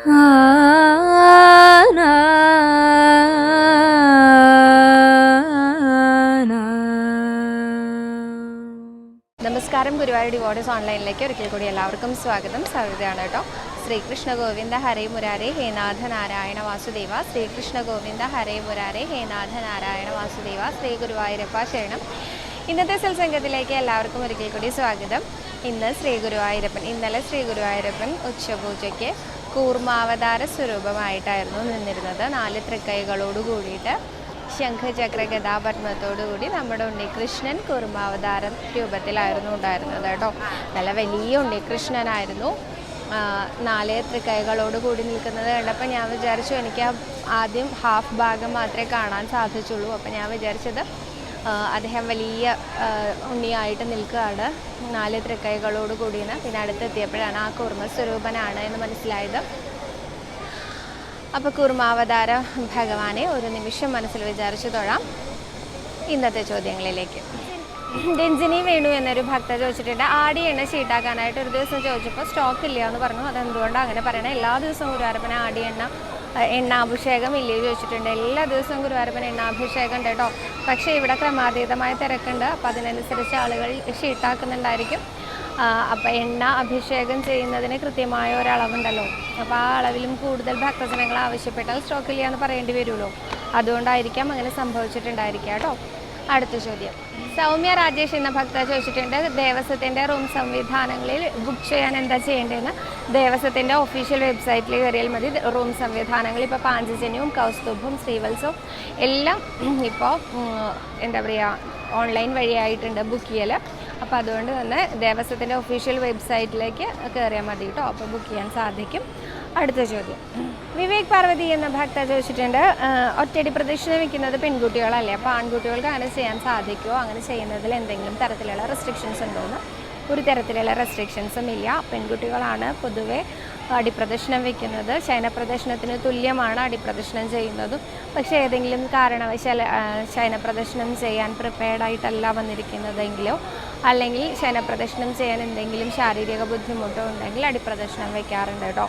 നമസ്കാരം ഗുരുവായൂർ ഡിവോഡീസ് ഓൺലൈനിലേക്ക് ഒരിക്കൽ കൂടി എല്ലാവർക്കും സ്വാഗതം. സവിതയാണ് കേട്ടോ. ശ്രീകൃഷ്ണ ഗോവിന്ദ ഹരേ മുരാരെ ഹേനാഥ നാരായണ വാസുദേവ. ശ്രീകൃഷ്ണ ഗോവിന്ദ ഹരേ മുരാരെ ഹേനാഥ നാരായണ വാസുദേവ. ശ്രീ ഗുരുവായൂരപ്പ ശരണം. ഇന്നത്തെ സത്സംഗത്തിലേക്ക് എല്ലാവർക്കും ഒരിക്കൽ കൂടി സ്വാഗതം. ഇന്ന് ശ്രീ ഗുരുവായൂരപ്പൻ ഇന്നലെ ശ്രീ ഗുരുവായൂരപ്പൻ ഉച്ചപൂജയ്ക്ക് കൂർമാവതാര സ്വരൂപമായിട്ടായിരുന്നു നിന്നിരുന്നത്. നാല് തൃക്കൈകളോട് കൂടിയിട്ട് ശംഖചക്ര ഗതാപത്മത്തോടുകൂടി നമ്മുടെ ഉണ്ണികൃഷ്ണൻ കുറുമാവതാര രൂപത്തിലായിരുന്നു ഉണ്ടായിരുന്നത് കേട്ടോ. നല്ല വലിയ ഉണ്ണികൃഷ്ണനായിരുന്നു. നാല് തൃക്കൈകളോട് കൂടി നിൽക്കുന്നത് കണ്ടപ്പോൾ ഞാൻ വിചാരിച്ചു എനിക്ക് ആദ്യം ഹാഫ് ഭാഗം മാത്രമേ കാണാൻ സാധിച്ചുള്ളൂ. അപ്പോൾ ഞാൻ വിചാരിച്ചത് അദ്ദേഹം വലിയ ഉണ്ണിയായിട്ട് നിൽക്കുകയാണ്. നാല് തൃക്കൈകളോട് കൂടിയാണ്. പിന്നെ അടുത്തെത്തിയപ്പോഴാണ് ആ കുർമ്മ സ്വരൂപനാണ് എന്ന് മനസ്സിലായത്. അപ്പോൾ കുർമാവതാര ഭഗവാനെ ഒരു നിമിഷം മനസ്സിൽ വിചാരിച്ചു തൊഴാം. ഇന്നത്തെ ചോദ്യങ്ങളിലേക്ക്. രഞ്ജിനി വേണു എന്നൊരു ഭക്ത ചോദിച്ചിട്ടുണ്ട്. ആടി എണ്ണ ഷീട്ടാക്കാനായിട്ട് ഒരു ദിവസം ചോദിച്ചപ്പോൾ സ്റ്റോക്ക് ഇല്ല എന്ന് പറഞ്ഞു. അതെന്തുകൊണ്ടാണ് അങ്ങനെ പറയണത് എല്ലാ ദിവസവും ഗുരുവാരപ്പന ആടി എണ്ണ എണ്ണാഭിഷേകം ഇല്ലേ ചോദിച്ചിട്ടുണ്ട്. എല്ലാ ദിവസവും ഗുരുവായൂരപ്പൻ എണ്ണാഭിഷേകം ഉണ്ട് കേട്ടോ. പക്ഷേ ഇവിടെ ക്രമാതീതമായ തിരക്കുണ്ട്. അപ്പോൾ അതിനനുസരിച്ച് ആളുകൾ ഷീട്ടാക്കുന്നുണ്ടായിരിക്കും. അപ്പോൾ എണ്ണ അഭിഷേകം ചെയ്യുന്നതിന് കൃത്യമായ ഒരളവുണ്ടല്ലോ. അപ്പോൾ ആ അളവിലും കൂടുതൽ ഭക്തജനങ്ങൾ ആവശ്യപ്പെട്ടാൽ സ്റ്റോക്ക് ഇല്ല എന്ന് പറയേണ്ടി വരുമല്ലോ അതുകൊണ്ടായിരിക്കാം അങ്ങനെ സംഭവിച്ചിട്ടുണ്ടായിരിക്കാം കേട്ടോ. അടുത്ത ചോദ്യം. സൗമ്യ രാജേഷ് എന്ന ഭക്ത ചോദിച്ചിട്ടുണ്ട്. ദേവസ്വത്തിന്റെ റൂം സംവിധാനങ്ങളിൽ ബുക്ക് ചെയ്യാൻ എന്താ ചെയ്യേണ്ടതെന്ന്. ദേവസ്വത്തിന്റെ ഒഫീഷ്യൽ വെബ്സൈറ്റിൽ കയറിയാൽ മതി. റൂം സംവിധാനങ്ങൾ ഇപ്പോൾ പാഞ്ചജന്യവും കൗസ്തുഭും ശ്രീവത്സവും എല്ലാം ഇപ്പോൾ എന്താ പറയുക ഓൺലൈൻ വഴിയായിട്ടുണ്ട് ബുക്ക് ചെയ്യൽ അപ്പോൾ അതുകൊണ്ട് തന്നെ ദേവസ്വത്തിന്റെ ഒഫീഷ്യൽ വെബ്സൈറ്റിലേക്ക് കയറിയാൽ മതി കേട്ടോ. അപ്പോൾ ബുക്ക് ചെയ്യാൻ സാധിക്കും. അടുത്ത ചോദ്യം. വിവേക് പാർവതി എന്ന ഭക്ത ചോദിച്ചിട്ടുണ്ട്. ഒറ്റടി പ്രദക്ഷിണ വയ്ക്കുന്നത് പെൺകുട്ടികളല്ലേ? അപ്പോൾ ആൺകുട്ടികൾക്ക് അങ്ങനെ ചെയ്യാൻ സാധിക്കുമോ അങ്ങനെ ചെയ്യുന്നതിൽ എന്തെങ്കിലും തരത്തിലുള്ള റെസ്ട്രിക്ഷൻസ് ഉണ്ടോ എന്ന് ഒരു തരത്തിലുള്ള റെസ്ട്രിക്ഷൻസും ഇല്ല. പെൺകുട്ടികളാണ് പൊതുവെ അടിപ്രദക്ഷിണം വെക്കുന്നത്. ശയനപ്രദക്ഷിണത്തിന് തുല്യമാണ് അടിപ്രദക്ഷിണം ചെയ്യുന്നതും. പക്ഷേ ഏതെങ്കിലും കാരണവശാൽ ശയനപ്രദക്ഷിണം ചെയ്യാൻ പ്രിപ്പയർഡ് ആയിട്ടല്ല വന്നിരിക്കുന്നതെങ്കിലോ അല്ലെങ്കിൽ ശയനപ്രദക്ഷിണം ചെയ്യാൻ എന്തെങ്കിലും ശാരീരിക ബുദ്ധിമുട്ടോ ഉണ്ടെങ്കിൽ അടിപ്രദക്ഷിണം വെക്കാറുണ്ട് കേട്ടോ.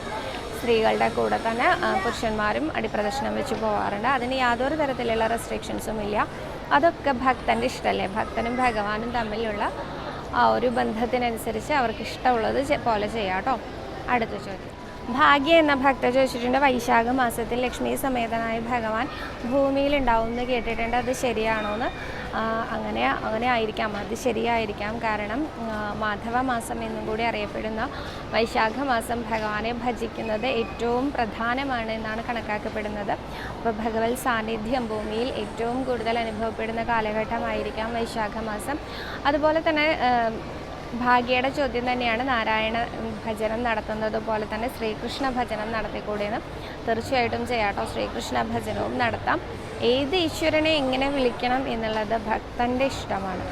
സ്ത്രീകളുടെ കൂടെ തന്നെ പുരുഷന്മാരും അടിപ്രദക്ഷിണം വെച്ച് പോകാറുണ്ട് അതിന് യാതൊരു തരത്തിലുള്ള റെസ്ട്രിക്ഷൻസും ഇല്ല. അതൊക്കെ ഭക്തന്റെ ഇഷ്ടമല്ലേ ഭക്തനും ഭഗവാനും തമ്മിലുള്ള ആ ഒരു ബന്ധത്തിനനുസരിച്ച് അവർക്ക് ഇഷ്ടമുള്ളത് പോലെ ചെയ്യാം കേട്ടോ. അടുത്ത ചോദ്യം. ഭാഗ്യ എന്ന ഭക്ത ചോദിച്ചിട്ടുണ്ട്. വൈശാഖ മാസത്തിൽ ലക്ഷ്മി സമേതനായ ഭഗവാൻ ഭൂമിയിൽ ഉണ്ടാവും എന്ന് കേട്ടിട്ടുണ്ട്. അത് ശരിയാണോ എന്ന് അങ്ങനെ അങ്ങനെ ആയിരിക്കാം. അത് ശരിയായിരിക്കാം. കാരണം മാധവ മാസം എന്നും കൂടി അറിയപ്പെടുന്ന വൈശാഖ മാസം ഭഗവാനെ ഭജിക്കുന്നത് ഏറ്റവും പ്രധാനമാണ് എന്നാണ് കണക്കാക്കപ്പെടുന്നത്. അപ്പോൾ ഭഗവത് സാന്നിധ്യം ഭൂമിയിൽ ഏറ്റവും കൂടുതൽ അനുഭവപ്പെടുന്ന കാലഘട്ടമായിരിക്കാം വൈശാഖ മാസം. അതുപോലെ തന്നെ ഭാഗ്യയുടെ ചോദ്യം തന്നെയാണ് നാരായണ ഭജനം നടത്തുന്നത് പോലെ തന്നെ ശ്രീകൃഷ്ണ ഭജനം നടത്തിക്കൂടിയെന്ന് തീർച്ചയായിട്ടും ചെയ്യാട്ടോ. ശ്രീകൃഷ്ണ ഭജനവും നടത്താം. ഏത് ഈശ്വരനെ എങ്ങനെ വിളിക്കണം എന്നുള്ളത് ഭക്തന്റെ ഇഷ്ടമാണ്.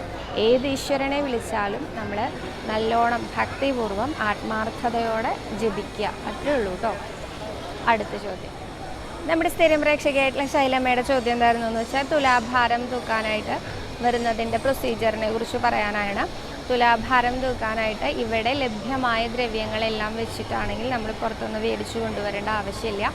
ഏത് ഈശ്വരനെ വിളിച്ചാലും നമ്മൾ നല്ലോണം ഭക്തിപൂർവം ആത്മാർത്ഥതയോടെ ജപിക്കുക. അത്രേ ഉള്ളൂ കേട്ടോ അടുത്ത ചോദ്യം. നമ്മുടെ സ്ഥിരം പ്രേക്ഷകയായിട്ടുള്ള ശൈലമ്മയുടെ ചോദ്യം എന്തായിരുന്നു എന്ന് വെച്ചാൽ തുലാഭാരം തൂക്കാനായിട്ട് വരുന്നതിന്റെ പ്രൊസീജിയറിനെ കുറിച്ച് പറയാനാണ്. തുലാഭാരം തൂക്കാനായിട്ട് ഇവിടെ ലഭ്യമായ ദ്രവ്യങ്ങളെല്ലാം വെച്ചിട്ടാണെങ്കിൽ നമ്മൾ പുറത്തുനിന്ന് മേടിച്ചു കൊണ്ടുവരേണ്ട ആവശ്യമില്ല.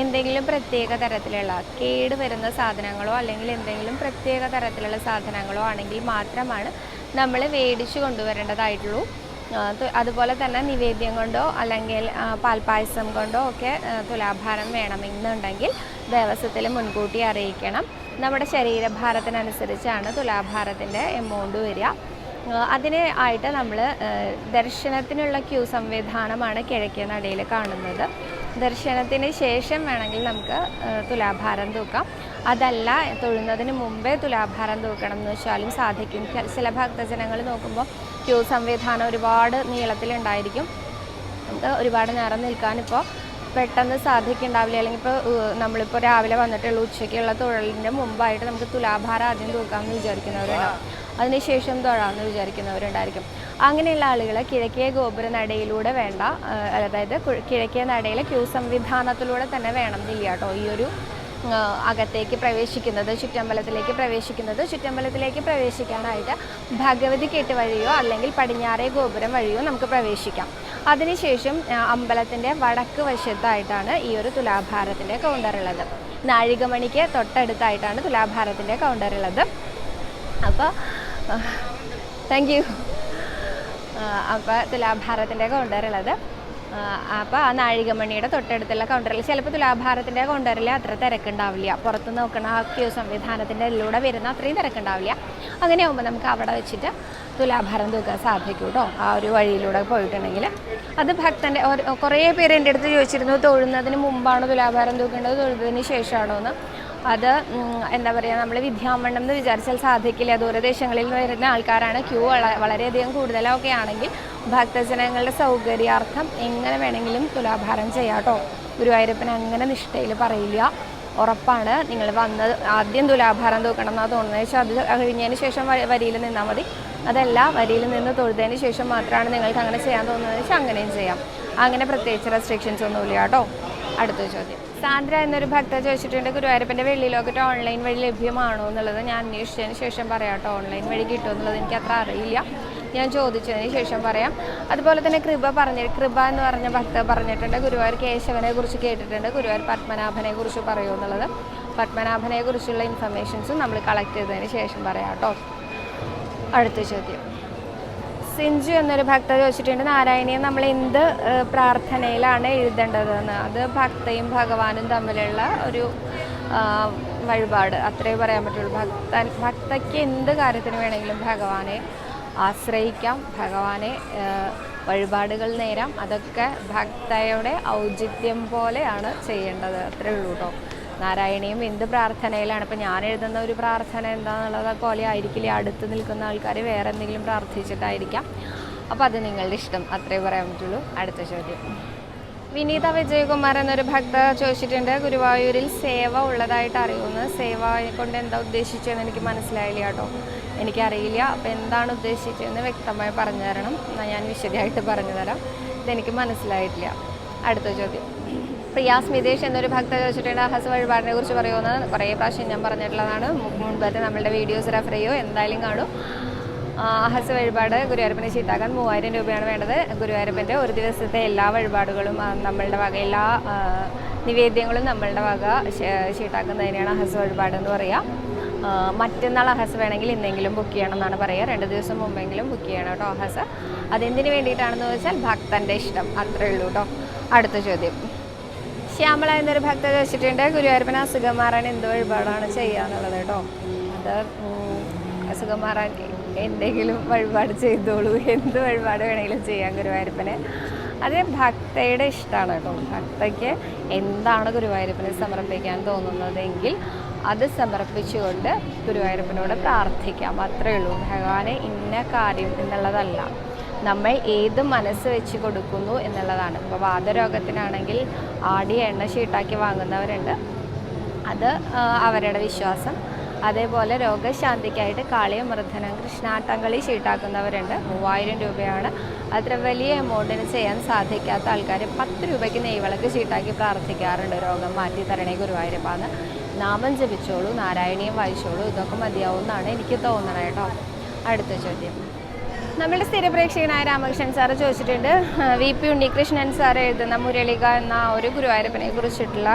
എന്തെങ്കിലും പ്രത്യേക തരത്തിലുള്ള കേട് വരുന്ന സാധനങ്ങളോ അല്ലെങ്കിൽ എന്തെങ്കിലും പ്രത്യേക തരത്തിലുള്ള സാധനങ്ങളോ ആണെങ്കിൽ മാത്രമാണ് നമ്മൾ മേടിച്ചു കൊണ്ടുവരേണ്ടതായിട്ടുള്ളൂ. അതുപോലെ തന്നെ നിവേദ്യം കൊണ്ടോ അല്ലെങ്കിൽ പാൽപ്പായസം കൊണ്ടോ ഒക്കെ തുലാഭാരം വേണമെന്നുണ്ടെങ്കിൽ ദേവസ്വത്തിൽ മുൻകൂട്ടി അറിയിക്കണം. നമ്മുടെ ശരീരഭാരത്തിനനുസരിച്ചാണ് തുലാഭാരത്തിന്റെ എമൗണ്ട് വരിക. അതിന് ആയിട്ട് നമ്മൾ ദർശനത്തിനുള്ള ക്യൂ സംവിധാനമാണ് കിഴക്കേ നടയിൽ കാണുന്നത്. ദർശനത്തിന് ശേഷം വേണമെങ്കിൽ നമുക്ക് തുലാഭാരം തൂക്കാം. അതല്ല തൊഴുന്നതിന് മുമ്പേ തുലാഭാരം തൂക്കണം എന്ന് വെച്ചാലും സാധിക്കും. ചില ഭക്തജനങ്ങൾ നോക്കുമ്പോൾ ക്യൂ സംവിധാനം ഒരുപാട് നീളത്തിലുണ്ടായിരിക്കും. നമുക്ക് ഒരുപാട് നേരം നിൽക്കാനിപ്പോൾ പെട്ടെന്ന് സാധിക്കുന്നുണ്ടാവില്ല. അല്ലെങ്കിൽ ഇപ്പോൾ നമ്മളിപ്പോൾ രാവിലെ വന്നിട്ടുള്ള ഉച്ചയ്ക്കുള്ള തൊഴിലിന്റെ മുമ്പായിട്ട് നമുക്ക് തുലാഭാരം ആദ്യം തൂക്കാമെന്ന് വിചാരിക്കുന്നവരുണ്ടാവും അതിനുശേഷം തൊഴാമെന്ന് വിചാരിക്കുന്നവരുണ്ടായിരിക്കും. അങ്ങനെയുള്ള ആളുകൾ കിഴക്കേ ഗോപുര നടയിലൂടെ വേണ്ട അതായത് കിഴക്കേ നടയിലെ ക്യൂ സംവിധാനത്തിലൂടെ തന്നെ വേണം എന്നില്ല കേട്ടോ. ഈ ഒരു അകത്തേക്ക് പ്രവേശിക്കുന്നത് ചുറ്റമ്പലത്തിലേക്ക് പ്രവേശിക്കുന്നത് ചുറ്റമ്പലത്തിലേക്ക് പ്രവേശിക്കാനായിട്ട് ഭഗവതി കെട്ട് വഴിയോ അല്ലെങ്കിൽ പടിഞ്ഞാറേ ഗോപുരം വഴിയോ നമുക്ക് പ്രവേശിക്കാം. അതിനുശേഷം അമ്പലത്തിന്റെ വടക്ക് വശത്തായിട്ടാണ് ഈ ഒരു തുലാഭാരത്തിന്റെ കൗണ്ടർ ഉള്ളത്. നാഴികമണിക്ക് തൊട്ടടുത്തായിട്ടാണ് തുലാഭാരത്തിന്റെ കൗണ്ടർ ഉള്ളത്. അപ്പോൾ താങ്ക് യു അപ്പോൾ തുലാഭാരത്തിന്റെ കൗണ്ടറുള്ളത് അപ്പോൾ ആ നാഴികമണിയുടെ തൊട്ടടുത്തുള്ള കൗണ്ടറിൽ ചിലപ്പോൾ തുലാഭാരത്തിന്റെ കൗണ്ടറിൽ അത്ര തിരക്കുണ്ടാവില്ല. പുറത്ത് നോക്കണ ആ ക്യൂ സംവിധാനത്തിന്റെ ഇതിലൂടെ വരുന്ന അത്രയും തിരക്കുണ്ടാവില്ല. അങ്ങനെ ആകുമ്പോൾ നമുക്ക് അവിടെ വെച്ചിട്ട് തുലാഭാരം തൂക്കാൻ സാധിക്കും കേട്ടോ ആ ഒരു വഴിയിലൂടെ പോയിട്ടുണ്ടെങ്കിൽ. അത് ഭക്തന്റെ കുറേ പേര് എന്റെ അടുത്ത് ചോദിച്ചിരുന്നു തൊഴുന്നതിന് മുമ്പാണോ തുലാഭാരം തൂക്കേണ്ടത് തൊഴുന്നതിന് ശേഷമാണോ എന്ന് അത് എന്താ പറയുക നമ്മൾ വിദ്യാമണ്ഡം എന്ന് വിചാരിച്ചാൽ സാധിക്കില്ല. ദൂരദേശങ്ങളിൽ നിന്ന് വരുന്ന ആൾക്കാരാണ് ക്യൂ വള വളരെയധികം കൂടുതലൊക്കെ ആണെങ്കിൽ ഭക്തജനങ്ങളുടെ സൗകര്യാർത്ഥം എങ്ങനെ വേണമെങ്കിലും തുലാഭാരം ചെയ്യാം കേട്ടോ. ഗുരുവായൂരപ്പൻ അങ്ങനെ നിഷ്ഠയിൽ പറയില്ല. ഉറപ്പാണ് നിങ്ങൾ വന്നത്. ആദ്യം തുലാഭാരം തൂക്കണം എന്നാണ് തോന്നുന്നത്. പക്ഷേ അത് കഴിഞ്ഞതിന് ശേഷം വരിയിൽ നിന്നാൽ മതി. അതല്ല വരിയിൽ നിന്ന് തൊഴുതതിന് ശേഷം മാത്രമാണ് നിങ്ങൾക്ക് അങ്ങനെ ചെയ്യാൻ തോന്നുന്നത്. വെച്ചാൽ അങ്ങനെയും ചെയ്യാം. അങ്ങനെ പ്രത്യേകിച്ച് റെസ്ട്രിക്ഷൻസ് ഒന്നുമില്ല കേട്ടോ. അടുത്ത ചോദ്യം. സാന്ദ്ര എന്നൊരു ഭക്ത ചോദിച്ചിട്ടുണ്ട് ഗുരുവായൂരപ്പന്റെ വെള്ളി ലോക്കറ്റ് ഓൺലൈൻ വഴി ലഭ്യമാണോ എന്നുള്ളത്. ഞാൻ അന്വേഷിച്ചതിന് ശേഷം പറയാം കേട്ടോ ഓൺലൈൻ വഴി കിട്ടുമോ എന്നുള്ളത് എനിക്ക് അത്ര അറിയില്ല. ഞാൻ ചോദിച്ചതിന് ശേഷം പറയാം. അതുപോലെ തന്നെ കൃപ പറഞ്ഞ കൃപ എന്ന് പറഞ്ഞ ഭക്ത പറഞ്ഞിട്ടുണ്ട് ഗുരുവായൂർ കേശവനെ കുറിച്ച് കേട്ടിട്ടുണ്ട് ഗുരുവായൂർ പത്മനാഭനെ കുറിച്ച് പറയുമോ എന്നുള്ളത്. പത്മനാഭനെ കുറിച്ചുള്ള ഇൻഫർമേഷൻസും നമ്മൾ കളക്ട് ചെയ്തതിന് ശേഷം പറയാം കേട്ടോ. അടുത്ത ചോദ്യം. സിഞ്ചു എന്നൊരു ഭക്ത ചോദിച്ചിട്ടുണ്ട് നാരായണീയം നമ്മൾ എന്ത് പ്രാർത്ഥനയിലാണ് എഴുതേണ്ടതെന്ന് അത് ഭക്തയും ഭഗവാനും തമ്മിലുള്ള ഒരു വഴിപാട്. അത്രേ പറയാൻ പറ്റുള്ളൂ. ഭക്തൻ ഭക്തയ്ക്ക് എന്ത് കാര്യത്തിന് വേണമെങ്കിലും ഭഗവാനെ ആശ്രയിക്കാം. ഭഗവാനെ വഴിപാടുകൾ നേരാം. അതൊക്കെ ഭക്തയുടെ ഔചിത്യം പോലെയാണ് ചെയ്യേണ്ടത്. അത്രേ ഉള്ളൂ കേട്ടോ നാരായണീയം എന്ത് പ്രാർത്ഥനയിലാണ്? ഇപ്പം ഞാൻ എഴുതുന്ന ഒരു പ്രാർത്ഥന എന്താണെന്നുള്ളത് പോലെ ആയിരിക്കില്ല? അടുത്ത് നിൽക്കുന്ന ആൾക്കാർ വേറെ എന്തെങ്കിലും പ്രാർത്ഥിച്ചിട്ടായിരിക്കാം. അപ്പോൾ അത് നിങ്ങളുടെ ഇഷ്ടം. അത്രേ പറയാൻ പറ്റുള്ളൂ. അടുത്ത ചോദ്യം. വിനീത വിജയകുമാർ എന്നൊരു ഭക്ത ചോദിച്ചിട്ടുണ്ട്. ഗുരുവായൂരിൽ സേവ ഉള്ളതായിട്ട് അറിയുന്നു. സേവ കൊണ്ട് എന്താ ഉദ്ദേശിച്ചതെന്ന് എനിക്ക് മനസ്സിലായില്ല കേട്ടോ. എനിക്കറിയില്ല. അപ്പോൾ എന്താണ് ഉദ്ദേശിച്ചതെന്ന് വ്യക്തമായി പറഞ്ഞു തരണം. ഞാൻ വിശദമായിട്ട് പറഞ്ഞു തരാം. ഇതെനിക്ക് മനസ്സിലായിട്ടില്ല. അടുത്ത ചോദ്യം. പ്രിയ മിതേഷ് എന്നൊരു ഭക്ത ചോദിച്ചിട്ടുണ്ട്. ഹസ് വഴിപാടിനെ കുറിച്ച് പറയുമെന്ന് കുറേ പ്രാവശ്യം ഞാൻ പറഞ്ഞിട്ടുള്ളതാണ്. മുൻപത്തെ നമ്മളുടെ വീഡിയോസ് റെഫർ ചെയ്യോ. എന്തായാലും കാണും. ഹസ് വഴിപാട് ഗുരുവായൂരപ്പനെ ചീത്താക്കാൻ മൂവായിരം രൂപയാണ് വേണ്ടത്. ഗുരുവായൂരപ്പന്റെ ഒരു ദിവസത്തെ എല്ലാ വഴിപാടുകളും നമ്മളുടെ വക എല്ലാ നിവേദ്യങ്ങളും നമ്മളുടെ വക ചീട്ടാക്കുന്നതിനെയാണ് അഹസ് വഴിപാട് എന്ന് പറയുക മറ്റന്നാൾ അഹസ് വേണമെങ്കിൽ ഇന്നെങ്കിലും ബുക്ക് ചെയ്യണം എന്നാണ് പറയുക രണ്ട് ദിവസം മുമ്പെങ്കിലും ബുക്ക് ചെയ്യണം കേട്ടോ അഹസ് അതെന്തിനു വേണ്ടിയിട്ടാണെന്ന് വെച്ചാൽ ഭക്തന്റെ ഇഷ്ടം. അത്രേ ഉള്ളൂ കേട്ടോ. അടുത്ത ചോദ്യം. ശ്യാമള എന്നൊരു ഭക്ത ചോദിച്ചിട്ടുണ്ട് ഗുരുവായൂരപ്പന അസുഖം മാറാൻ എന്ത് വഴിപാടാണ് ചെയ്യാന്നുള്ളത് കേട്ടോ. അത് സുഖമാറാൻ എന്തെങ്കിലും വഴിപാട് ചെയ്തോളൂ. എന്ത് വഴിപാട് വേണമെങ്കിലും ചെയ്യാം ഗുരുവായൂരപ്പനെ. അത് ഭക്തയുടെ ഇഷ്ടമാണ് കേട്ടോ. ഭക്തയ്ക്ക് എന്താണ് ഗുരുവായൂരപ്പനെ സമർപ്പിക്കാൻ തോന്നുന്നതെങ്കിൽ അത് സമർപ്പിച്ചുകൊണ്ട് ഗുരുവായൂരപ്പനോട് പ്രാർത്ഥിക്കാം. അത്രയേ ഉള്ളൂ. ഭഗവാനെ ഇന്ന കാര്യം എന്നുള്ളതല്ല. നമ്മൾ ഏത് മനസ്സ് വെച്ച് കൊടുക്കുന്നു എന്നുള്ളതാണ്. ഇപ്പോൾ വാതരോഗത്തിനാണെങ്കിൽ ആടി എണ്ണ ഷീട്ടാക്കി വാങ്ങുന്നവരുണ്ട്. അത് അവരുടെ വിശ്വാസം. അതേപോലെ രോഗശാന്തിക്കായിട്ട് കാളിയമർദ്ദനം കൃഷ്ണാട്ടങ്കളി ഷീട്ടാക്കുന്നവരുണ്ട്. മൂവായിരം രൂപയാണ്. അത്ര വലിയ എമൗണ്ടിന് ചെയ്യാൻ സാധിക്കാത്ത ആൾക്കാർ പത്ത് രൂപയ്ക്ക് നെയ്വിളക്ക് ഷീട്ടാക്കി പ്രാർത്ഥിക്കാറുണ്ട്. രോഗം മാറ്റി തരണേ ഗുരുവായൂരപ്പാന്ന്. നാമം ജപിച്ചോളൂ നാരായണീയം വായിച്ചോളൂ ഇതൊക്കെ മതിയാവും എന്നാണ് എനിക്ക് തോന്നണേട്ടോ അടുത്ത ചോദ്യം. നമ്മളുടെ സ്ഥിര പ്രേക്ഷകനായ രാമകൃഷ്ണൻ സാറ് ചോദിച്ചിട്ടുണ്ട് വി പി ഉണ്ണികൃഷ്ണൻ സാർ എഴുതുന്ന മുരളിക എന്ന ഒരു ഗുരുവായൂരപ്പനെ കുറിച്ചിട്ടുള്ള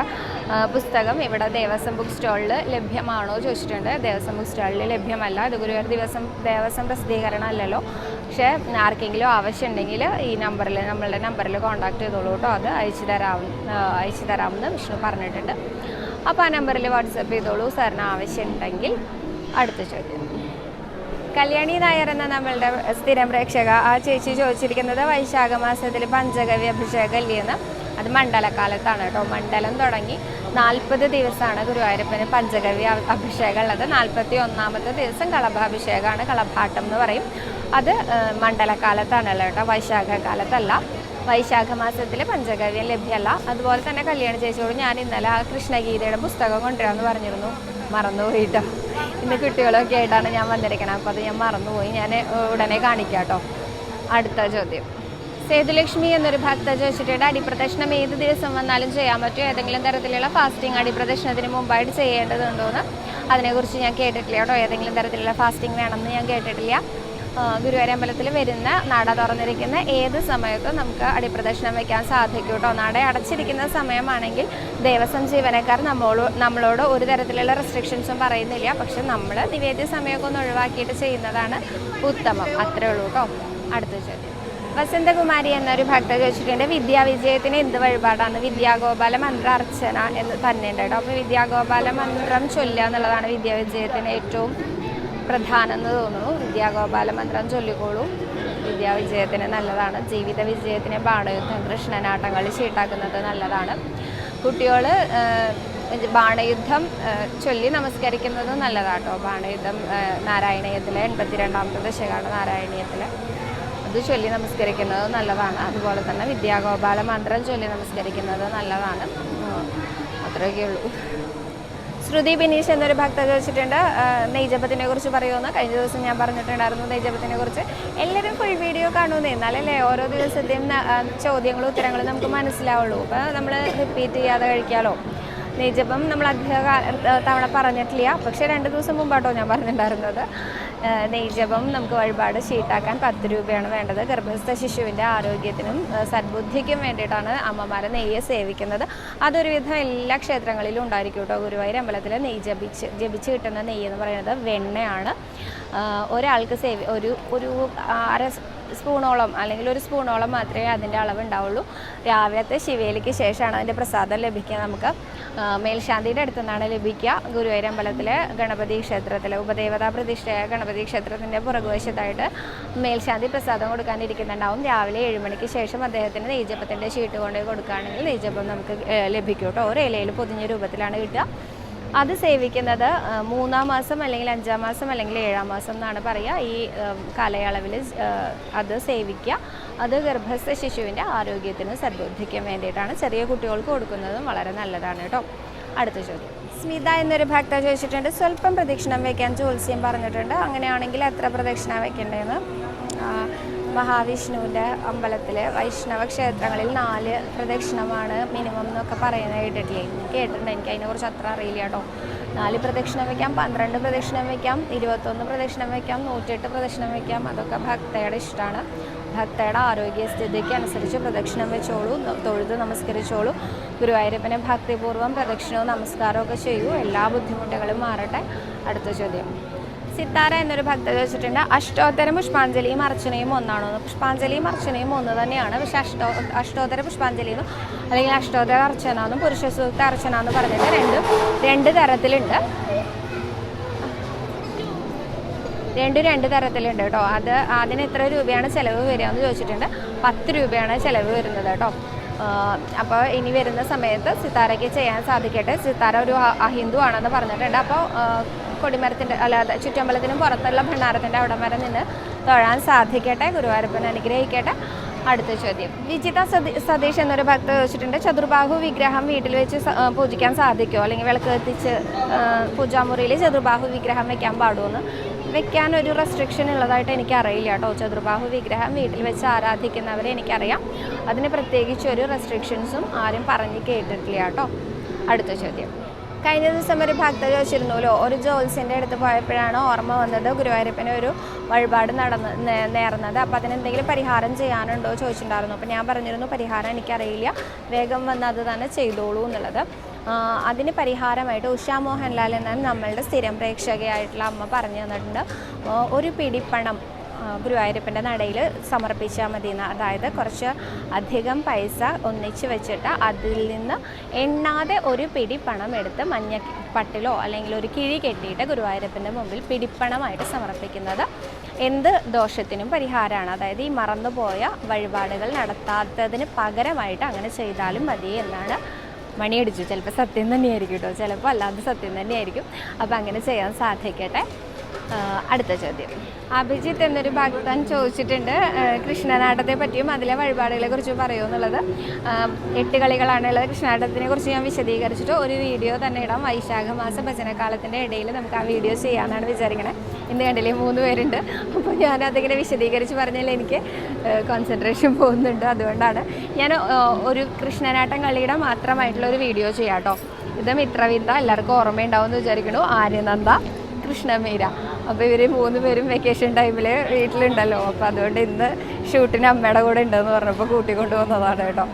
പുസ്തകം ഇവിടെ ദേവസ്വം ബുക്ക് സ്റ്റാളിൽ ലഭ്യമാണോ ചോദിച്ചിട്ടുണ്ട്. ദേവസ്വം ബുക്ക് സ്റ്റാളിൽ ലഭ്യമല്ല. അത് ഗുരുവായൂർ ദിവസം ദേവസ്വം പ്രസിദ്ധീകരണം അല്ലല്ലോ. പക്ഷേ ആർക്കെങ്കിലും ആവശ്യമുണ്ടെങ്കിൽ ഈ നമ്പറിൽ നമ്മളുടെ നമ്പറിൽ കോൺടാക്ട് ചെയ്തോളൂ കേട്ടോ. അത് അയച്ചു തരാം അയച്ചു തരാമെന്ന് വിഷ്ണു പറഞ്ഞിട്ടുണ്ട്. അപ്പോൾ ആ നമ്പറിൽ വാട്സപ്പ് ചെയ്തോളൂ. സാറിന് ആവശ്യമുണ്ടെങ്കിൽ അടുത്ത ചോദ്യം. കല്യാണി നായർ എന്ന നമ്മളുടെ സ്ഥിരം പ്രേക്ഷക. ആ ചേച്ചി ചോദിച്ചിരിക്കുന്നത് വൈശാഖ മാസത്തിൽ പഞ്ചഗവ്യ അഭിഷേകം ഇല്ലേന്ന് അത് മണ്ഡലകാലത്താണ് കേട്ടോ. മണ്ഡലം തുടങ്ങി നാൽപ്പത് ദിവസമാണ് ഗുരുവായൂരപ്പന് പഞ്ചഗവ്യ അ- അഭിഷേകം ഉള്ളത്. നാൽപ്പത്തി ഒന്നാമത്തെ ദിവസം കളഭാഭിഷേകമാണ്. കളഭാട്ടം എന്ന് പറയും. അത് മണ്ഡലകാലത്താണല്ലോ കേട്ടോ വൈശാഖ കാലത്തല്ല വൈശാഖ മാസത്തിൽ പഞ്ചഗവ്യം ലഭ്യമല്ല. അതുപോലെ തന്നെ കല്യാണ ചേച്ചിയോട് ഞാൻ ഇന്നലെ ആ കൃഷ്ണഗീതയുടെ പുസ്തകം കൊണ്ടുവരാമെന്ന് പറഞ്ഞിരുന്നു. മറന്നുപോയിട്ടോ ഇന്ന് കുട്ടികളൊക്കെ ആയിട്ടാണ് ഞാൻ വന്നിരിക്കുന്നത് അപ്പോൾ അത് ഞാൻ മറന്നുപോയി. ഞാൻ ഉടനെ കാണിക്കാം കേട്ടോ അടുത്ത ചോദ്യം. സേതുലക്ഷ്മി എന്നൊരു ഭക്ത ചോദിച്ചിട്ടുണ്ട്. അടിപ്രദക്ഷിണം ഏത് ദിവസം വന്നാലും ചെയ്യാൻ പറ്റുമോ ഏതെങ്കിലും തരത്തിലുള്ള ഫാസ്റ്റിംഗ് അടിപ്രദക്ഷിണത്തിന് മുമ്പായിട്ട് ചെയ്യേണ്ടതുണ്ടോ എന്ന് അതിനെക്കുറിച്ച് ഞാൻ കേട്ടിട്ടില്ല കേട്ടോ. ഏതെങ്കിലും തരത്തിലുള്ള ഫാസ്റ്റിംഗ് വേണമെന്ന് ഞാൻ കേട്ടിട്ടില്ല. ഗുരുവായൂരമ്പലത്തിൽ വരുന്ന നട തുറന്നിരിക്കുന്ന ഏത് സമയത്തും നമുക്ക് അടിപ്രദക്ഷിണം വയ്ക്കാൻ സാധിക്കും കേട്ടോ. നട അടച്ചിരിക്കുന്ന സമയമാണെങ്കിൽ ദേവസ്വം ജീവനക്കാർ നമ്മളോ നമ്മളോട് ഒരു തരത്തിലുള്ള റെസ്ട്രിക്ഷൻസും പറയുന്നില്ല. പക്ഷെ നമ്മൾ നിവേദ്യ സമയമൊക്കെ ഒന്ന് ഒഴിവാക്കിയിട്ട് ചെയ്യുന്നതാണ് ഉത്തമം. അത്രേ ഉള്ളൂ കേട്ടോ. അടുത്ത ചോദ്യം. വസന്തകുമാരി എന്നൊരു ഭക്ത ചോദിച്ചിട്ടുണ്ട് വിദ്യാവിജയത്തിന് എന്ത് വഴിപാടാണ്? വിദ്യാഗോപാല മന്ത്ര അർച്ചന എന്ന് തന്നെയുണ്ട് കേട്ടോ. അപ്പോൾ വിദ്യാഗോപാല മന്ത്രം ചൊല്ലുക എന്നുള്ളതാണ് വിദ്യാവിജയത്തിന് ഏറ്റവും പ്രധാനം എന്ന് തോന്നുന്നു. വിദ്യാഗോപാല മന്ത്രം ചൊല്ലിക്കോളൂ. വിദ്യാവിജയത്തിന് നല്ലതാണ്. ജീവിത വിജയത്തിന് ബാണയുദ്ധം കൃഷ്ണനാട്ടങ്ങൾ ചീട്ടാക്കുന്നത് നല്ലതാണ്. കുട്ടികൾ ബാണയുദ്ധം ചൊല്ലി നമസ്കരിക്കുന്നത് നല്ലതാട്ടോ. ബാണയുദ്ധം നാരായണീയത്തിലെ എൺപത്തിരണ്ടാമത്തെ ദശകാണ് നാരായണീയത്തിലെ. അത് ചൊല്ലി നമസ്കരിക്കുന്നത് നല്ലതാണ്. അതുപോലെ തന്നെ വിദ്യാഗോപാല മന്ത്രം ചൊല്ലി നമസ്കരിക്കുന്നത് നല്ലതാണ്. അത്രയൊക്കെ ഉള്ളൂ ശ്രുതി ബിനീഷ് എന്നൊരു ഭക്ത ചോദിച്ചിട്ടുണ്ട്. നെയ്ജപത്തിനെ കുറിച്ച് പറയുമെന്ന് കഴിഞ്ഞ ദിവസം ഞാൻ പറഞ്ഞിട്ടുണ്ടായിരുന്നു നെയ്ജപ്പത്തിനെ കുറിച്ച്. എല്ലാവരും ഫുൾ വീഡിയോ കാണുമെന്ന്. എന്നാലല്ലേ ഓരോ ദിവസത്തെയും ചോദ്യങ്ങളും ഉത്തരങ്ങളും നമുക്ക് മനസ്സിലാവുള്ളൂ. അപ്പോൾ നമ്മൾ റിപ്പീറ്റ് ചെയ്യാതെ കഴിക്കാമല്ലോ നെയ്ജപ്പം നമ്മൾ അധിക തവണ പറഞ്ഞിട്ടില്ല. പക്ഷേ രണ്ട് ദിവസം മുമ്പാട്ടോ ഞാൻ പറഞ്ഞിട്ടുണ്ടായിരുന്നത്. നെയ്ജപം നമുക്ക് വഴിപാട് ഷീട്ടാക്കാൻ പത്ത് രൂപയാണ് വേണ്ടത്. ഗർഭസ്ഥ ശിശുവിന്റെ ആരോഗ്യത്തിനും സദ്ബുദ്ധിക്കും വേണ്ടിയിട്ടാണ് അമ്മമാരെ നെയ്യ് സേവിക്കുന്നത്. അതൊരുവിധം എല്ലാ ക്ഷേത്രങ്ങളിലും ഉണ്ടായിരിക്കും കേട്ടോ ഗുരുവായൂർ അമ്പലത്തിൽ നെയ്യ് ജപിച്ച് ജപിച്ച് കിട്ടുന്ന നെയ്യ് എന്ന് പറയുന്നത് വെണ്ണയാണ്. ഒരാൾക്ക് സേവി ഒരു ഒരു അര സ്പൂണോളം അല്ലെങ്കിൽ ഒരു സ്പൂണോളം മാത്രമേ അതിന്റെ അളവ് ഉണ്ടാവുള്ളൂ രാവിലത്തെ ശിവേലിക്ക് ശേഷമാണ് അതിന്റെ പ്രസാദം ലഭിക്കുക നമുക്ക്. മേൽശാന്തിയുടെ അടുത്തു നിന്നാണ് ലഭിക്കുക ഗുരുവായൂർ അമ്പലത്തിലെ ഗണപതി ക്ഷേത്രത്തിലെ ഉപദേവതാ പ്രതിഷ്ഠയായ ഗണപതി ക്ഷേത്രത്തിന്റെ പുറകുവശത്തായിട്ട് മേൽശാന്തി പ്രസാദം കൊടുക്കാനിരിക്കുന്നുണ്ടാവും. രാവിലെ ഏഴ് മണിക്ക് ശേഷം അദ്ദേഹത്തിന് നെയ്ജപ്പത്തിന്റെ ഷീട്ട് കൊണ്ടുപോയി കൊടുക്കുകയാണെങ്കിൽ നെയ്ജപ്പം നമുക്ക് ലഭിക്കും കേട്ടോ. ഒരു ഇലയിൽ പൊതിഞ്ഞ രൂപത്തിലാണ് കിട്ടുക. അത് സേവിക്കുന്നത് മൂന്നാം മാസം അല്ലെങ്കിൽ അഞ്ചാം മാസം അല്ലെങ്കിൽ ഏഴാം മാസം എന്നാണ് പറയുക. ഈ കാലയളവിൽ അത് സേവിക്കുക. അത് ഗർഭസ്ഥ ശിശുവിന്റെ ആരോഗ്യത്തിന് സദ്ബുദ്ധിക്കും വേണ്ടിയിട്ടാണ് ചെറിയ കുട്ടികൾക്ക് കൊടുക്കുന്നതും വളരെ നല്ലതാണ് കേട്ടോ. അടുത്ത ചോദ്യം. സ്മിത എന്നൊരു ഭക്ത ചോദിച്ചിട്ടുണ്ട്. സ്വല്പം പ്രദക്ഷിണം വയ്ക്കാൻ ജ്യോത്സ്യം പറഞ്ഞിട്ടുണ്ട്. അങ്ങനെയാണെങ്കിൽ എത്ര പ്രദക്ഷിണ വയ്ക്കേണ്ടതെന്ന് മഹാവിഷ്ണുവിന്റെ അമ്പലത്തിൽ വൈഷ്ണവ ക്ഷേത്രങ്ങളിൽ നാല് പ്രദക്ഷിണമാണ് മിനിമം എന്നൊക്കെ പറയുന്നത് കേട്ടിട്ടില്ലേ? കേട്ടിട്ടുണ്ട്. എനിക്ക് അതിനെക്കുറിച്ച് അത്ര അറിയില്ല കേട്ടോ. നാല് പ്രദക്ഷിണം വയ്ക്കാം പന്ത്രണ്ട് പ്രദക്ഷിണം വയ്ക്കാം ഇരുപത്തൊന്ന് പ്രദക്ഷിണം വയ്ക്കാം നൂറ്റെട്ട് പ്രദക്ഷിണം വയ്ക്കാം അതൊക്കെ ഭക്തയുടെ ഇഷ്ടമാണ്. ഭക്തയുടെ ആരോഗ്യസ്ഥിതിക്ക് അനുസരിച്ച് പ്രദക്ഷിണം വെച്ചോളൂ തൊഴുത് നമസ്കരിച്ചോളൂ. ഗുരുവായൂരപ്പനെ ഭക്തിപൂർവം പ്രദക്ഷിണവും നമസ്കാരവും ഒക്കെ ചെയ്യൂ. എല്ലാ ബുദ്ധിമുട്ടുകളും മാറട്ടെ. അടുത്ത ചോദ്യം. സിത്താര എന്നൊരു ഭക്ത ചോദിച്ചിട്ടുണ്ട്. അഷ്ടോത്തര പുഷ്പാഞ്ജലിയും അർച്ചനയും ഒന്നാണോ പുഷ്പാഞ്ജലിയും അർച്ചനയും ഒന്ന് തന്നെയാണ്. പക്ഷെ അഷ്ടോ അഷ്ടോത്തര പുഷ്പാഞ്ജലി എന്നും അല്ലെങ്കിൽ അഷ്ടോത്തര അർച്ചന എന്നും പുരുഷ സൂക്ത അർച്ചന എന്ന് പറഞ്ഞിട്ട് രണ്ട് രണ്ട് തരത്തിലുണ്ട്. രണ്ടും രണ്ട് തരത്തിലുണ്ട് കേട്ടോ. അത് അതിന് എത്ര രൂപയാണ് ചിലവ് വരിക എന്ന് ചോദിച്ചിട്ടുണ്ട്. പത്ത് രൂപയാണ് ചിലവ് വരുന്നത് കേട്ടോ. അപ്പോൾ ഇനി വരുന്ന സമയത്ത് സിത്താരയ്ക്ക് ചെയ്യാൻ സാധിക്കട്ടെ. സിത്താര ഒരു അഹിന്ദു ആണെന്ന് പറഞ്ഞിട്ടുണ്ട്. അപ്പോൾ കൊടിമരത്തിന്റെ അല്ലാതെ ചുറ്റമ്പലത്തിനും പുറത്തുള്ള ഭണ്ഡാരത്തിന്റെ അവിടം വരെ നിന്ന് തൊഴാൻ സാധിക്കട്ടെ. ഗുരുവായൂരപ്പൻ അനുഗ്രഹിക്കട്ടെ. അടുത്ത ചോദ്യം. വിജിത സതി സതീഷ് എന്നൊരു ഭക്ത ചോദിച്ചിട്ടുണ്ട്. ചതുർബാഹു വിഗ്രഹം വീട്ടിൽ വെച്ച് പൂജിക്കാൻ സാധിക്കുമോ? അല്ലെങ്കിൽ വിളക്ക് കത്തിച്ച് ആ, പൂജാമുറിയിൽ ചതുർബാഹു വിഗ്രഹം വെക്കാൻ പാടുമെന്ന് വെക്കാൻ ഒരു റെസ്ട്രിക്ഷൻ ഉള്ളതായിട്ട് എനിക്കറിയില്ല കേട്ടോ. ചതുർബാഹു വിഗ്രഹം വീട്ടിൽ വെച്ച് ആരാധിക്കുന്നവരെ എനിക്കറിയാം. അതിന് പ്രത്യേകിച്ച് ഒരു റെസ്ട്രിക്ഷൻസും ആരും പറഞ്ഞ് കേട്ടിട്ടില്ല കേട്ടോ. അടുത്ത ചോദ്യം. കഴിഞ്ഞ ദിവസം ഒരു ഭക്ത ചോദിച്ചിരുന്നല്ലോ ഒരു ജോത്സ്യന്റെ അടുത്ത് പോയപ്പോഴാണ് ഓർമ്മ വന്നത് ഗുരുവായൂരപ്പന് ഒരു വഴിപാട് നടന്ന് നേർന്നത്. അപ്പോൾ അതിനെന്തെങ്കിലും പരിഹാരം ചെയ്യാനുണ്ടോ ചോദിച്ചിട്ടുണ്ടായിരുന്നു. അപ്പോൾ ഞാൻ പറഞ്ഞിരുന്നു പരിഹാരം എനിക്കറിയില്ല. വേഗം വന്ന് അത് തന്നെ ചെയ്തോളൂ എന്നുള്ളത്. അതിന് പരിഹാരമായിട്ട് ഉഷ മോഹൻലാൽ എന്ന നമ്മളുടെ സ്ഥിരം പ്രേക്ഷകയായിട്ടുള്ള അമ്മ പറഞ്ഞു തന്നിട്ടുണ്ട്. ഒരു പിടിപ്പണം. ഗുരുവായൂരപ്പന്റെ നടയിൽ സമർപ്പിച്ചാൽ മതി അതായത് കുറച്ച് അധികം പൈസ ഒന്നിച്ച് വെച്ചിട്ട് അതിൽ നിന്ന് എണ്ണാതെ ഒരു പിടി പണം എടുത്ത് മഞ്ഞ പട്ടിലോ അല്ലെങ്കിൽ ഒരു കിഴി കെട്ടിയിട്ട് ഗുരുവായൂരപ്പന്റെ മുമ്പിൽ പിടിപ്പണമായിട്ട് സമർപ്പിക്കുന്നത് എന്ത് ദോഷത്തിനും പരിഹാരമാണ്. അതായത് ഈ മറന്നുപോയ വഴിപാടുകൾ നടത്താത്തതിന് പകരമായിട്ട് അങ്ങനെ ചെയ്താലും മതി എന്നാണ് മണിയടിച്ചു. ചിലപ്പോൾ സത്യം തന്നെയായിരിക്കും കേട്ടോ. ചിലപ്പോൾ അല്ലാതെ സത്യം തന്നെയായിരിക്കും. അപ്പോൾ അങ്ങനെ ചെയ്യാൻ സാധിക്കട്ടെ. അടുത്ത ചോദ്യം. അഭിജിത്ത് എന്നൊരു ഭക്തൻ ചോദിച്ചിട്ടുണ്ട് കൃഷ്ണനാട്ടത്തെ പറ്റിയും അതിലെ വഴിപാടുകളെ കുറിച്ചും പറയൂ എന്നുള്ളത്. എട്ട് കളികളാണുള്ളത്. കൃഷ്ണനാട്ടത്തിനെ കുറിച്ച് ഞാൻ വിശദീകരിച്ചിട്ട് ഒരു വീഡിയോ തന്നെ ഇടാം. വൈശാഖ മാസ ഭജനകാലത്തിന്റെ ഇടയിൽ നമുക്ക് ആ വീഡിയോ ചെയ്യാമെന്നാണ് വിചാരിക്കണേ. ഇന്ന് കണ്ടില്ലേ മൂന്ന് പേരുണ്ട്. അപ്പോൾ ഞാൻ അതിങ്ങനെ വിശദീകരിച്ച് പറഞ്ഞാൽ എനിക്ക് കോൺസെൻട്രേഷൻ പോകുന്നുണ്ട്. അതുകൊണ്ടാണ് ഞാൻ ഒരു കൃഷ്ണനാട്ടം കളിയുടെ മാത്രമായിട്ടുള്ള ഒരു വീഡിയോ ചെയ്യാം കേട്ടോ. ഇത് മിത്രവിദ്യ. എല്ലാവർക്കും ഓർമ്മയുണ്ടാവും എന്ന് വിചാരിക്കണു. ആര്യനന്ദ. കൃഷ്ണമീര. അപ്പോൾ ഇവർ മൂന്ന് പേരും വെക്കേഷൻ ടൈമിൽ വീട്ടിലുണ്ടല്ലോ. അപ്പോൾ അതുകൊണ്ട് ഇന്ന് ഷൂട്ടിന് അമ്മയുടെ കൂടെ ഉണ്ടെന്ന് പറഞ്ഞപ്പോൾ കൂട്ടിക്കൊണ്ടു വന്നതാണ് കേട്ടോ.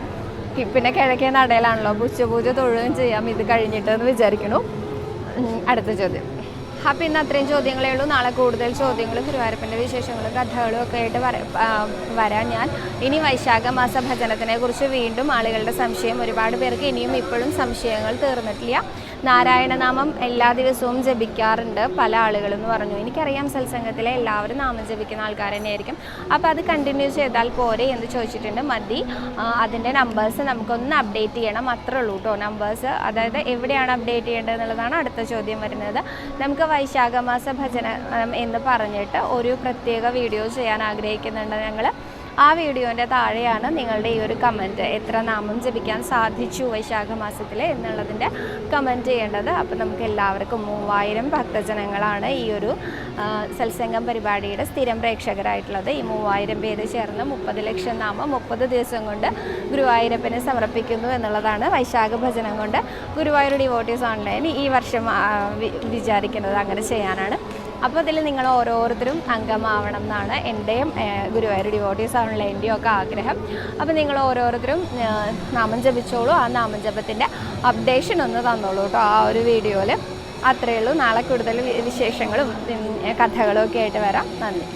പിന്നെ കിഴക്കേ നടയിലാണല്ലോ. ഉച്ചപൂജ തൊഴുകയും ചെയ്യാം. ഇത് കഴിഞ്ഞിട്ടെന്ന് വിചാരിക്കണു അടുത്ത ചോദ്യം. അപ്പോൾ ഇന്ന് അത്രയും ചോദ്യങ്ങളേ ഉള്ളൂ. നാളെ കൂടുതൽ ചോദ്യങ്ങളും ഗുരുവായൂരപ്പന്റെ വിശേഷങ്ങളും കഥകളും ഒക്കെ ആയിട്ട് വരാൻ ഞാൻ. ഇനി വൈശാഖ മാസ ഭജനത്തിനെ കുറിച്ച് വീണ്ടും ആളുകളുടെ സംശയം. ഒരുപാട് പേർക്ക് ഇനിയും ഇപ്പോഴും സംശയങ്ങൾ തീർന്നിട്ടില്ല. നാരായണനാമം എല്ലാ ദിവസവും ജപിക്കാറുണ്ട് പല ആളുകളും എന്ന് പറഞ്ഞു. എനിക്കറിയാം സത്സംഗത്തിലെ എല്ലാവരും നാമം ജപിക്കുന്ന ആൾക്കാർ തന്നെയായിരിക്കും. അപ്പോൾ അത് കണ്ടിന്യൂ ചെയ്താൽ പോരെ എന്ന് ചോദിച്ചിട്ടുണ്ട് മതി അതിന്റെ നമ്പേഴ്സ് നമുക്കൊന്ന് അപ്ഡേറ്റ് ചെയ്യണം. അത്രേ ഉള്ളൂ കേട്ടോ നമ്പേഴ്സ് അതായത് എവിടെയാണ് അപ്ഡേറ്റ് ചെയ്യേണ്ടത് എന്നുള്ളതാണ് അടുത്ത ചോദ്യം വരുന്നത്. നമുക്ക് വൈശാഖ മാസ ഭജന എന്ന് പറഞ്ഞിട്ട് ഒരു പ്രത്യേക വീഡിയോ ചെയ്യാൻ ആഗ്രഹിക്കുന്നുണ്ട് ഞങ്ങൾ ആ വീഡിയോന്റെ താഴെയാണ് നിങ്ങളുടെ ഈ ഒരു കമന്റ് എത്ര നാമം ജപിക്കാൻ സാധിച്ചു വൈശാഖ മാസത്തിൽ എന്നുള്ളതിന്റെ കമന്റ് ചെയ്യേണ്ടത്. അപ്പോൾ നമുക്ക് എല്ലാവർക്കും മൂവായിരം ഭക്തജനങ്ങളാണ് ഈ ഒരു സത്സംഗം പരിപാടിയുടെ സ്ഥിരം പ്രേക്ഷകരായിട്ടുള്ളത്. ഈ മൂവായിരം പേര് ചേർന്ന് മുപ്പത് ലക്ഷം നാമം മുപ്പത് ദിവസം കൊണ്ട് ഗുരുവായൂരപ്പന് സമർപ്പിക്കുന്നു എന്നുള്ളതാണ് വൈശാഖ ഭജനം കൊണ്ട് ഗുരുവായൂർ ഡിവോട്ടീസ് ഓൺലൈൻ ഈ വർഷം വിചാരിക്കുന്നത്. അങ്ങനെ ചെയ്യാനാണ്. അപ്പോൾ ഇതിൽ നിങ്ങൾ ഓരോരുത്തരും അംഗമാവണം എന്നാണ് എന്റെയും ഗുരുവായൂർ ഡിവോട്ടീസ് ആണുള്ള എന്റെയും ഒക്കെ ആഗ്രഹം. അപ്പോൾ നിങ്ങൾ ഓരോരുത്തരും നാമം ജപിച്ചോളൂ. ആ നാമം ജപത്തിന്റെ അപ്ഡേഷൻ ഒന്ന് തന്നോളൂ കേട്ടോ ആ ഒരു വീഡിയോയിൽ അത്രയേ ഉള്ളൂ. നാളെ കൂടുതൽ വിശേഷങ്ങളും കഥകളും ഒക്കെ ആയിട്ട് വരാം. നന്ദി.